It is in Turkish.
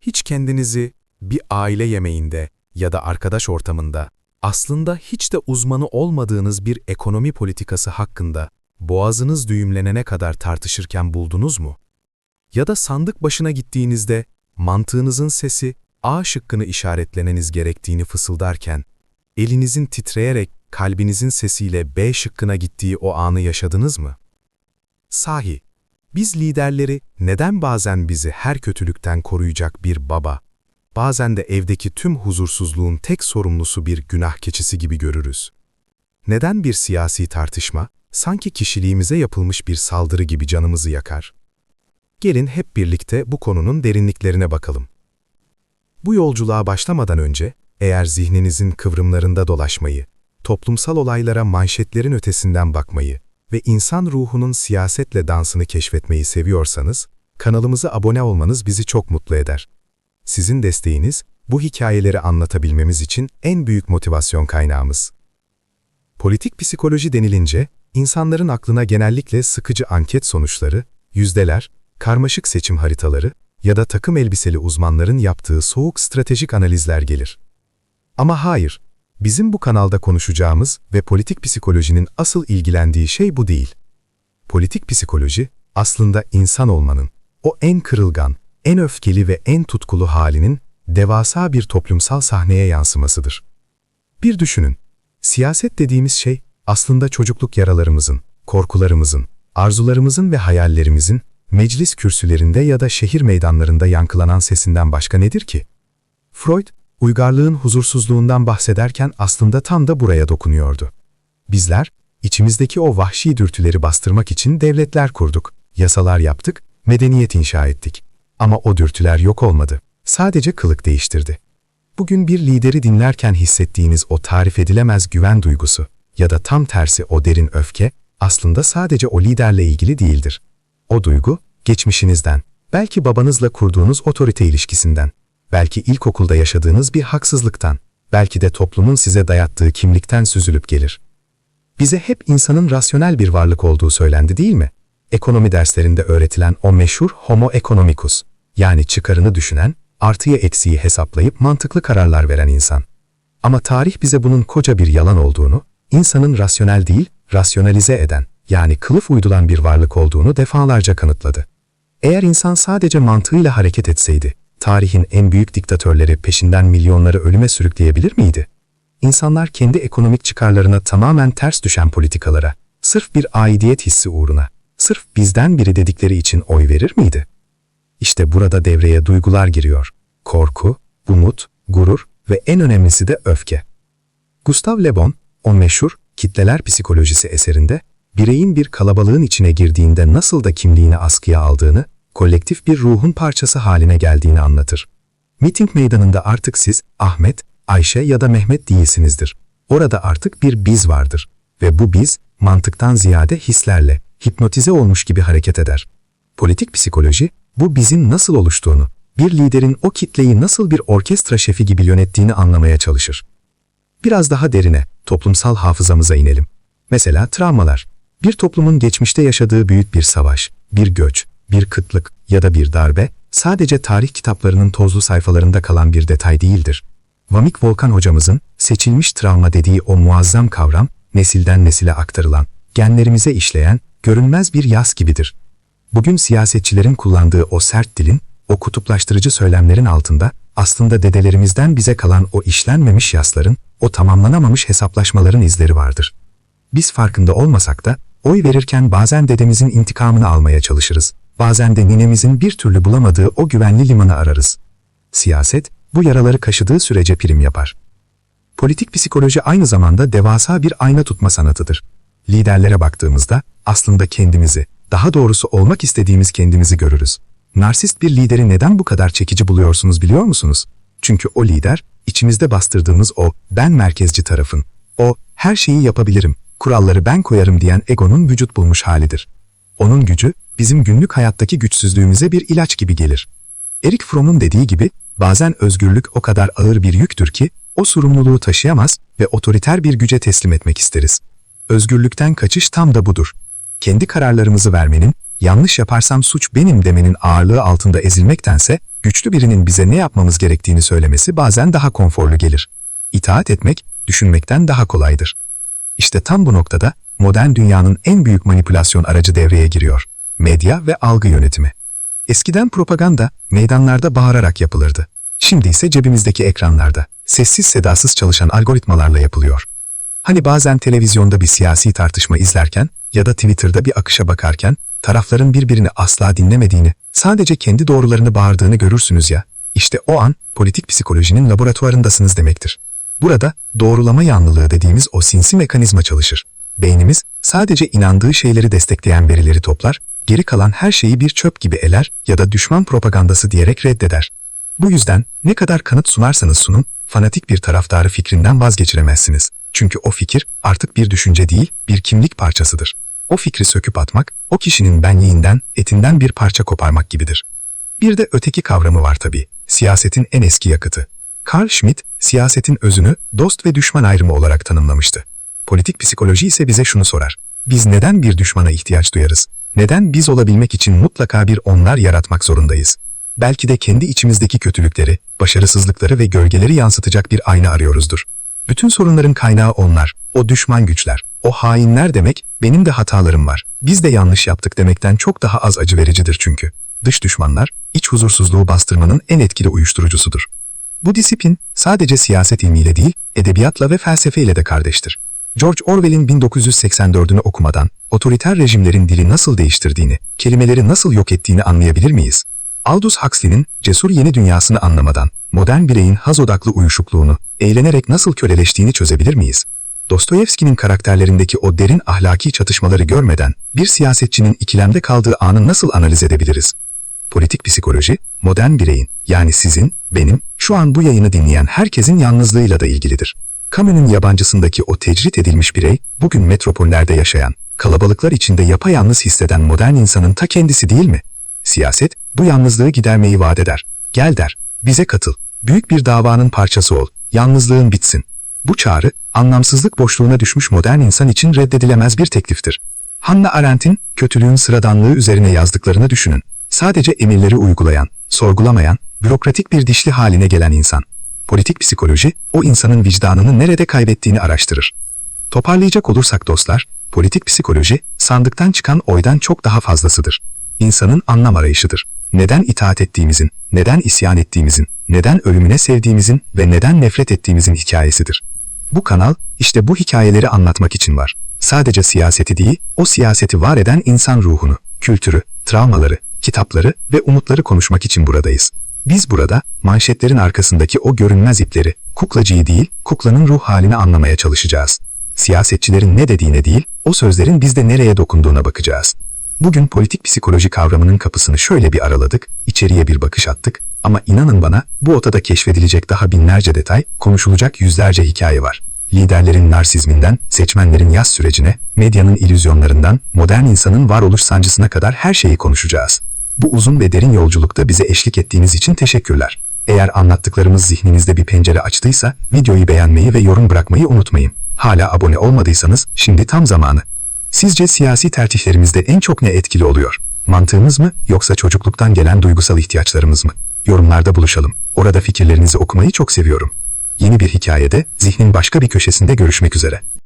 Hiç kendinizi bir aile yemeğinde ya da arkadaş ortamında aslında hiç de uzmanı olmadığınız bir ekonomi politikası hakkında boğazınız düğümlenene kadar tartışırken buldunuz mu? Ya da sandık başına gittiğinizde mantığınızın sesi A şıkkını işaretlemeniz gerektiğini fısıldarken, elinizin titreyerek kalbinizin sesiyle B şıkkına gittiği o anı yaşadınız mı? Sahi, biz liderleri neden bazen bizi her kötülükten koruyacak bir baba, bazen de evdeki tüm huzursuzluğun tek sorumlusu bir günah keçisi gibi görürüz? Neden bir siyasi tartışma, sanki kişiliğimize yapılmış bir saldırı gibi canımızı yakar? Gelin hep birlikte bu konunun derinliklerine bakalım. Bu yolculuğa başlamadan önce, eğer zihninizin kıvrımlarında dolaşmayı, toplumsal olaylara manşetlerin ötesinden bakmayı ve insan ruhunun siyasetle dansını keşfetmeyi seviyorsanız, kanalımıza abone olmanız bizi çok mutlu eder. Sizin desteğiniz, bu hikayeleri anlatabilmemiz için en büyük motivasyon kaynağımız. Politik psikoloji denilince, insanların aklına genellikle sıkıcı anket sonuçları, yüzdeler, karmaşık seçim haritaları ya da takım elbiseli uzmanların yaptığı soğuk stratejik analizler gelir. Ama hayır, bizim bu kanalda konuşacağımız ve politik psikolojinin asıl ilgilendiği şey bu değil. Politik psikoloji, aslında insan olmanın, o en kırılgan, en öfkeli ve en tutkulu halinin devasa bir toplumsal sahneye yansımasıdır. Bir düşünün, siyaset dediğimiz şey aslında çocukluk yaralarımızın, korkularımızın, arzularımızın ve hayallerimizin meclis kürsülerinde ya da şehir meydanlarında yankılanan sesinden başka nedir ki? Freud, uygarlığın huzursuzluğundan bahsederken aslında tam da buraya dokunuyordu. Bizler, içimizdeki o vahşi dürtüleri bastırmak için devletler kurduk, yasalar yaptık, medeniyet inşa ettik. Ama o dürtüler yok olmadı, sadece kılık değiştirdi. Bugün bir lideri dinlerken hissettiğiniz o tarif edilemez güven duygusu ya da tam tersi o derin öfke, aslında sadece o liderle ilgili değildir. O duygu, geçmişinizden, belki babanızla kurduğunuz otorite ilişkisinden, belki ilkokulda yaşadığınız bir haksızlıktan, belki de toplumun size dayattığı kimlikten süzülüp gelir. Bize hep insanın rasyonel bir varlık olduğu söylendi değil mi? Ekonomi derslerinde öğretilen o meşhur homo economicus, yani çıkarını düşünen, artıya eksiği hesaplayıp mantıklı kararlar veren insan. Ama tarih bize bunun koca bir yalan olduğunu, insanın rasyonel değil, rasyonalize eden, yani kılıf uydulan bir varlık olduğunu defalarca kanıtladı. Eğer insan sadece mantığıyla hareket etseydi, tarihin en büyük diktatörleri peşinden milyonları ölüme sürükleyebilir miydi? İnsanlar kendi ekonomik çıkarlarına tamamen ters düşen politikalara, sırf bir aidiyet hissi uğruna, sırf bizden biri dedikleri için oy verir miydi? İşte burada devreye duygular giriyor. Korku, umut, gurur ve en önemlisi de öfke. Gustav Le Bon, o meşhur kitleler psikolojisi eserinde bireyin bir kalabalığın içine girdiğinde nasıl da kimliğini askıya aldığını, kolektif bir ruhun parçası haline geldiğini anlatır. Miting meydanında artık siz Ahmet, Ayşe ya da Mehmet değilsinizdir. Orada artık bir biz vardır ve bu biz mantıktan ziyade hislerle, hipnotize olmuş gibi hareket eder. Politik psikoloji, bu bizin nasıl oluştuğunu, bir liderin o kitleyi nasıl bir orkestra şefi gibi yönettiğini anlamaya çalışır. Biraz daha derine, toplumsal hafızamıza inelim. Mesela travmalar. Bir toplumun geçmişte yaşadığı büyük bir savaş, bir göç, bir kıtlık ya da bir darbe sadece tarih kitaplarının tozlu sayfalarında kalan bir detay değildir. Vamik Volkan hocamızın seçilmiş travma dediği o muazzam kavram nesilden nesile aktarılan, genlerimize işleyen, görünmez bir yas gibidir. Bugün siyasetçilerin kullandığı o sert dilin, o kutuplaştırıcı söylemlerin altında aslında dedelerimizden bize kalan o işlenmemiş yasların, o tamamlanamamış hesaplaşmaların izleri vardır. Biz farkında olmasak da oy verirken bazen dedemizin intikamını almaya çalışırız. Bazen de ninemizin bir türlü bulamadığı o güvenli limanı ararız. Siyaset, bu yaraları kaşıdığı sürece prim yapar. Politik psikoloji aynı zamanda devasa bir ayna tutma sanatıdır. Liderlere baktığımızda aslında kendimizi, daha doğrusu olmak istediğimiz kendimizi görürüz. Narsist bir lideri neden bu kadar çekici buluyorsunuz biliyor musunuz? Çünkü o lider, içimizde bastırdığımız o ben merkezci tarafın, o her şeyi yapabilirim, kuralları ben koyarım diyen egonun vücut bulmuş halidir. Onun gücü, bizim günlük hayattaki güçsüzlüğümüze bir ilaç gibi gelir. Erik Fromm'un dediği gibi, bazen özgürlük o kadar ağır bir yüktür ki, o sorumluluğu taşıyamaz ve otoriter bir güce teslim etmek isteriz. Özgürlükten kaçış tam da budur. Kendi kararlarımızı vermenin, yanlış yaparsam suç benim demenin ağırlığı altında ezilmektense, güçlü birinin bize ne yapmamız gerektiğini söylemesi bazen daha konforlu gelir. İtaat etmek, düşünmekten daha kolaydır. İşte tam bu noktada modern dünyanın en büyük manipülasyon aracı devreye giriyor. Medya ve algı yönetimi. Eskiden propaganda meydanlarda bağırarak yapılırdı. Şimdi ise cebimizdeki ekranlarda, sessiz sedasız çalışan algoritmalarla yapılıyor. Hani bazen televizyonda bir siyasi tartışma izlerken ya da Twitter'da bir akışa bakarken tarafların birbirini asla dinlemediğini, sadece kendi doğrularını bağırdığını görürsünüz ya, işte o an politik psikolojinin laboratuvarındasınız demektir. Burada doğrulama yanlılığı dediğimiz o sinsi mekanizma çalışır. Beynimiz sadece inandığı şeyleri destekleyen verileri toplar, geri kalan her şeyi bir çöp gibi eler ya da düşman propagandası diyerek reddeder. Bu yüzden ne kadar kanıt sunarsanız sunun, fanatik bir taraftarı fikrinden vazgeçiremezsiniz. Çünkü o fikir artık bir düşünce değil, bir kimlik parçasıdır. O fikri söküp atmak, o kişinin benliğinden, etinden bir parça koparmak gibidir. Bir de öteki kavramı var tabii, siyasetin en eski yakıtı. Carl Schmitt, siyasetin özünü dost ve düşman ayrımı olarak tanımlamıştı. Politik psikoloji ise bize şunu sorar. Biz neden bir düşmana ihtiyaç duyarız? Neden biz olabilmek için mutlaka bir onlar yaratmak zorundayız? Belki de kendi içimizdeki kötülükleri, başarısızlıkları ve gölgeleri yansıtacak bir ayna arıyoruzdur. Bütün sorunların kaynağı onlar, o düşman güçler, o hainler demek, benim de hatalarım var, biz de yanlış yaptık demekten çok daha az acı vericidir çünkü. Dış düşmanlar, iç huzursuzluğu bastırmanın en etkili uyuşturucusudur. Bu disiplin sadece siyaset ilmiyle değil, edebiyatla ve felsefeyle de kardeştir. George Orwell'in 1984'ünü okumadan otoriter rejimlerin dili nasıl değiştirdiğini, kelimeleri nasıl yok ettiğini anlayabilir miyiz? Aldous Huxley'nin cesur yeni dünyasını anlamadan modern bireyin haz odaklı uyuşukluğunu, eğlenerek nasıl köleleştiğini çözebilir miyiz? Dostoyevski'nin karakterlerindeki o derin ahlaki çatışmaları görmeden bir siyasetçinin ikilemde kaldığı anı nasıl analiz edebiliriz? Politik psikoloji, modern bireyin, yani sizin, benim, şu an bu yayını dinleyen herkesin yalnızlığıyla da ilgilidir. Camus'un yabancısındaki o tecrit edilmiş birey, bugün metropollerde yaşayan, kalabalıklar içinde yapayalnız hisseden modern insanın ta kendisi değil mi? Siyaset, bu yalnızlığı gidermeyi vaat eder. Gel der, bize katıl, büyük bir davanın parçası ol, yalnızlığın bitsin. Bu çağrı, anlamsızlık boşluğuna düşmüş modern insan için reddedilemez bir tekliftir. Hannah Arendt'in kötülüğün sıradanlığı üzerine yazdıklarını düşünün. Sadece emirleri uygulayan, sorgulamayan, bürokratik bir dişli haline gelen insan. Politik psikoloji, o insanın vicdanını nerede kaybettiğini araştırır. Toparlayacak olursak dostlar, politik psikoloji, sandıktan çıkan oydan çok daha fazlasıdır. İnsanın anlam arayışıdır. Neden itaat ettiğimizin, neden isyan ettiğimizin, neden ölümüne sevdiğimizin ve neden nefret ettiğimizin hikayesidir. Bu kanal, işte bu hikayeleri anlatmak için var. Sadece siyaseti değil, o siyaseti var eden insan ruhunu, kültürü, travmaları, kitapları ve umutları konuşmak için buradayız. Biz burada manşetlerin arkasındaki o görünmez ipleri, kuklacıyı değil, kuklanın ruh halini anlamaya çalışacağız. Siyasetçilerin ne dediğine değil, o sözlerin bizde nereye dokunduğuna bakacağız. Bugün politik psikoloji kavramının kapısını şöyle bir araladık, içeriye bir bakış attık ama inanın bana bu otada keşfedilecek daha binlerce detay, konuşulacak yüzlerce hikaye var. Liderlerin narsizminden, seçmenlerin yaz sürecine, medyanın illüzyonlarından, modern insanın varoluş sancısına kadar her şeyi konuşacağız. Bu uzun ve derin yolculukta bize eşlik ettiğiniz için teşekkürler. Eğer anlattıklarımız zihninizde bir pencere açtıysa videoyu beğenmeyi ve yorum bırakmayı unutmayın. Hala abone olmadıysanız şimdi tam zamanı. Sizce siyasi tercihlerimizde en çok ne etkili oluyor? Mantığımız mı yoksa çocukluktan gelen duygusal ihtiyaçlarımız mı? Yorumlarda buluşalım. Orada fikirlerinizi okumayı çok seviyorum. Yeni bir hikayede zihnin başka bir köşesinde görüşmek üzere.